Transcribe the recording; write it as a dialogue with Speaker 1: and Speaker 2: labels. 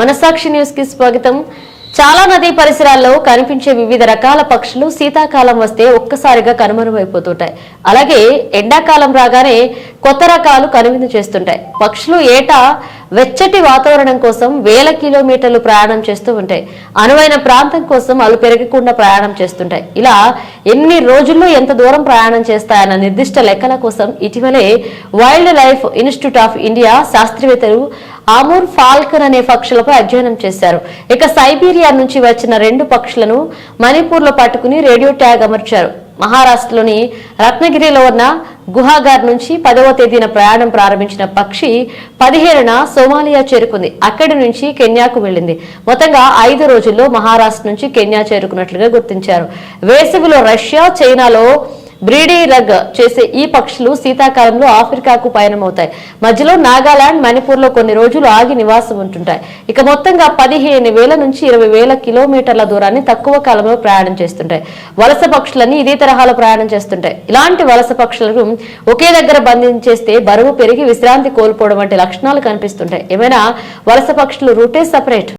Speaker 1: మనసాక్షి న్యూస్కి స్వాగతం. చాలా నదీ పరిసరాల్లో కనిపించే వివిధ రకాల పక్షులు శీతాకాలం వస్తే ఒక్కసారిగా కనుమరుగైపోతుంటాయి. అలాగే ఎండాకాలం రాగానే కొత్త రకాలు కనువిందు చేస్తుంటాయి. పక్షులు ఏటా వెచ్చటి వాతావరణం కోసం వేల కిలోమీటర్లు ప్రయాణం చేస్తూ ఉంటాయి. అనువైన ప్రాంతం కోసం అలు పెరగకుండా ప్రయాణం చేస్తుంటాయి. ఇలా ఎన్ని రోజుల్లో ఎంత దూరం ప్రయాణం చేస్తాయన్న నిర్దిష్ట లెక్కల కోసం ఇటీవలే wild life institute of India శాస్త్రవేత్తలు ఆమూర్ ఫాల్కన్ అనే పక్షులపై అధ్యయనం చేశారు. ఇక సైబీరియా నుంచి వచ్చిన రెండు పక్షులను మణిపూర్లో పట్టుకుని రేడియో ట్యాగ్ అమర్చారు. మహారాష్ట్రలోని రత్నగిరిలో ఉన్న గుహాగార్ నుంచి పదవ తేదీన ప్రయాణం ప్రారంభించిన పక్షి పదిహేనున సోమాలియా చేరుకుంది. అక్కడి నుంచి కెన్యాకు వెళ్ళింది. మొత్తంగా ఐదు రోజుల్లో మహారాష్ట్ర నుంచి కెన్యా చేరుకున్నట్లుగా గుర్తించారు. వేసవిలో రష్యా చైనాలో బ్రీడీ రగ్ చేసే ఈ పక్షులు శీతాకాలంలో ఆఫ్రికాకు పయనమవుతాయి. మధ్యలో నాగాలాండ్ మణిపూర్లో కొన్ని రోజులు ఆగి నివాసం ఉంటుంటాయి. ఇక మొత్తంగా పదిహేను వేల నుంచి ఇరవై వేల కిలోమీటర్ల దూరాన్ని తక్కువ కాలంలో ప్రయాణం చేస్తుంటాయి. వలస పక్షులన్నీ ఇదే తరహాలో ప్రయాణం చేస్తుంటాయి. ఇలాంటి వలస పక్షులను ఒకే దగ్గర బంధించేస్తే బరువు పెరిగి విశ్రాంతి కోల్పోవడం వంటి లక్షణాలు కనిపిస్తుంటాయి. ఏమైనా వలస పక్షులు రూటే సపరేట్?